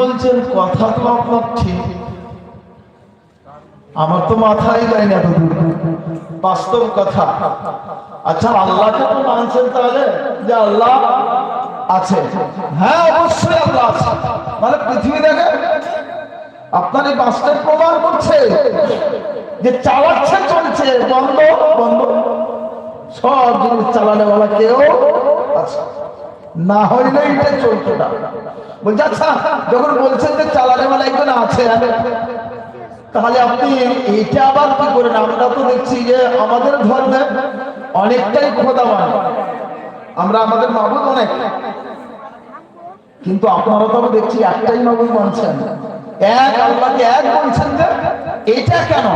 বলছেন, কথা তো আপনার ঠিক আমার তো মাথায় যায় না বাস্তব কথা। আচ্ছা আল্লাহকে তো মানছেন তাহলে? যে আল্লাহ আছে। হ্যাঁ অবশ্যই আল্লাহ আছে। মানে পৃথিবী দেখে আপনার এই বাসটা প্রমাণ করছে যে চালাচ্ছে, চলছে। বন্ধ বন্ধ। সব জিনিস চালানো কেউ আছে। না হইলে এটা চলতো না। বলছে আচ্ছা যখন বলছেন যে চালানে বলা একজন আছে, তাহলে আপনি এইটা আবার কি করেন? আমরা তো দেখছি যে আমাদের ধর্মে অনেকটাই খোদা মানে আমরা আমাদের মাবুদ অনেক। কিন্তু আপনারা তো দেখছি একটাই মাবুদ মানছেন এক আল্লাহকে এক বলছেন যে এটা কেন?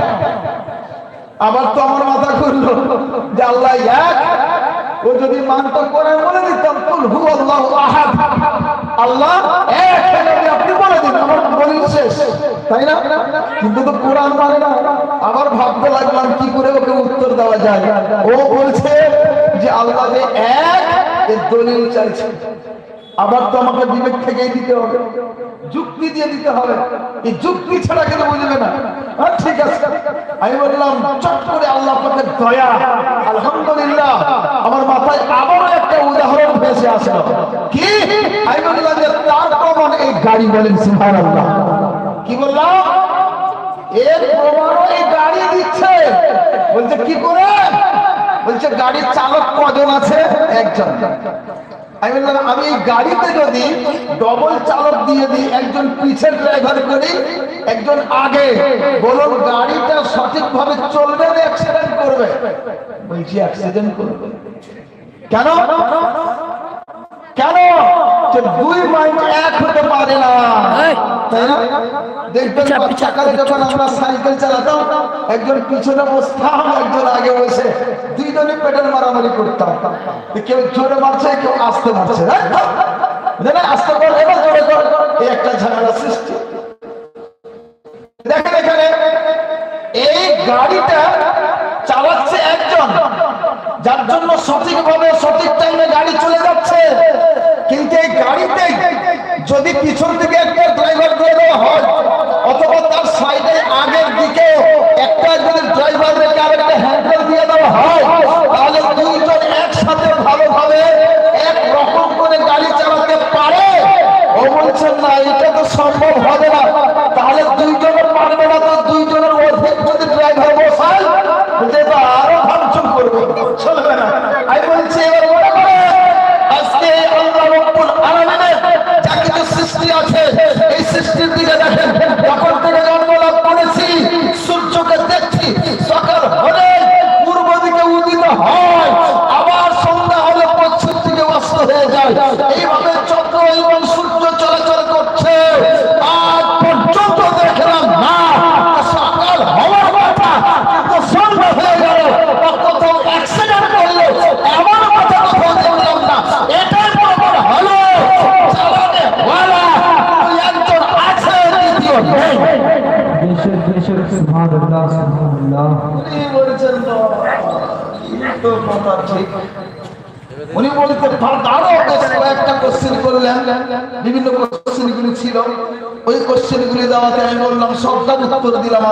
আবার তো আমার মাথা করল যে আল্লাহ এক ও যদি মানত করে বলে দিতাম আল্লাহ আহাদ। আল্লাহ, এক আপনি বলে দিন, আমার দলিল শেষ। তাই না? কিন্তু তো কোরআন মানে না। আবার ভাবতে লাগলাম, কি করে ওকে উত্তর দেওয়া যায়? ও বলছে যে, আল্লাহ যে এক, এর দলিল চাইছে। আবার তো আমাকে বিবেক থেকেই দিতে হবে। যুক্তি দিয়ে দিতে হবে। এই যুক্তি ছাড়া কিন্তু বুঝবে না? হ্যাঁ, ঠিক আছে। আমি বললাম চট করে আল্লাহ পাকের দয়া আলহামদুলিল্লাহ আমার মাথায় আবারও একটা উদাহরণ ভেসে আসলো। কি? আমি বললাম যে তার প্রমাণ এই গাড়ি বলেন সুবহানাল্লাহ। কি বললাম? এর প্রমাণও এই গাড়ি দিচ্ছে। বলছে কি করে? বলছে গাড়ির চালক কজন আছে? একজন। আমি বললাম আমি গাড়িতে যদি ডবল চালক দিয়ে দিই একজন পিছের ড্রাইভার করি একজন আগে বলুন গাড়িটা সঠিকভাবে চলবে না অ্যাক্সিডেন্ট করবে? বলছি অ্যাক্সিডেন্ট করবে। কেন? কেন? দুই মাইন্ড এক হতে পারে না? তাই না? দেখবেন বাচ্চাকালে যখন আমরা সাইকেল চালাতাম একজন পিছনে বসতাম একজন আগে বসে দুইজনে পেডাল মারামারি করতাম। কেউ জোরে মারছে কেউ আস্তে মারছে। না না কর এবার জোরে কর। এই একটা ঝামেলা সৃষ্টি। দেখেন এখানে এই গাড়িটা চালাচ্ছে একজন যার জন্য সঠিকভাবে সঠিক টাইমে গাড়ি চলে যাচ্ছে। কিন্তু এই গাড়িতে যদি পিছন দিকে একটা ড্রাইভার দিয়ে দেওয়া হয় অথবা তার সাইডে আগের দিকে একটা যদি ড্রাইভার রেখে আরেকটা হ্যান্ডেল দিয়ে দেওয়া হয় তাহলে দুইজন একসাথে ভালোভাবে এক রকম করে গাড়ি চালাতে পারে ও বলছেন না এটা তো সম্ভব হবে না তাহলে দুইজনের পারবে না তো দুইজনের অধিক যদি ড্রাইভার বসায় বলতে তো আরও ভাঙচুর করবে চলবে না আমি বলছি এবার মনে করে আজকে আল্লাহ রব্বুল আলামিনের যা কিছু সৃষ্টি আছে এই সৃষ্টির দিকে দেখেন যখন থেকে জন্মলাভ করেছি সূর্যকে দেখছি সকাল হলে পূর্ব দিকে উদিত হয় আবার সন্ধ্যা হলে পশ্চিম দিকে অস্ত হয়ে যায় এইভাবে চন্দ্র এবং সূর্য চলাচল করছে আজ পর্যন্ত দেখলাম না সকাল হওয়ার কথা কিন্তু সন্ধ্যা হয়ে গেল বা কোথাও অ্যাক্সিডেন্ট করল এমন কথা কোথাও দেখলাম না এটাই প্রমাণ হলো চালানে ওয়ালা ওই একজন আছে দ্বিতীয় নেই উনি বলতে আরও কোশ্চেন করলেন। বিভিন্ন কোশ্চেন গুলি ছিল। ওই কোশ্চেন গুলি দেওয়াতে আমি বললাম সবটা উত্তর দিলাম।